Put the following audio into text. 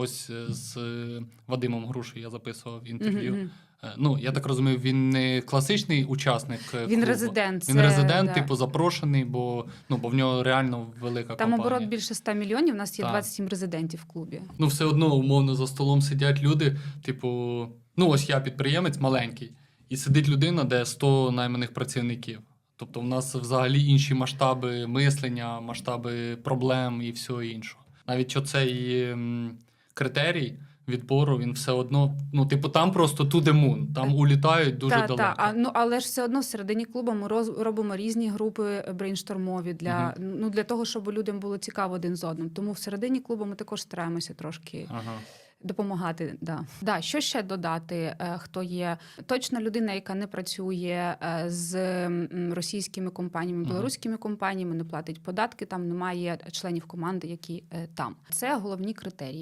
Ось е, з е, Вадимом Грушею я записував інтерв'ю. Е, Ну, я так розумію, він не класичний учасник. Він клубу. резидент. Він це, резидент, да. типу, запрошений, бо ну бо в нього реально велика Там компанія. оборот більше 100 мільйонів. У нас є Так. 27 резидентів в клубі. Ну, все одно, умовно, за столом сидять люди, типу, ну ось я підприємець маленький, і сидить людина, де 100 найманих працівників. Тобто, в нас взагалі інші масштаби мислення, масштаби проблем і всього іншого. Навіть оцей ем, критерій відбору, він все одно, ну, типу, там просто to the moon, там улітають дуже та, далеко. та, а, ну, але ж все одно всередині клубу ми роз, робимо різні групи брейнштормові для, ну, для того, щоб людям було цікаво один з одним. Тому всередині клубу ми також стараємося трошки Ага. допомагати. Да. Да, що ще додати? е, Хто є точно людина, яка не працює е, з російськими компаніями, білоруськими компаніями, не платить податки, там немає членів команди, які е, там. Це головні критерії.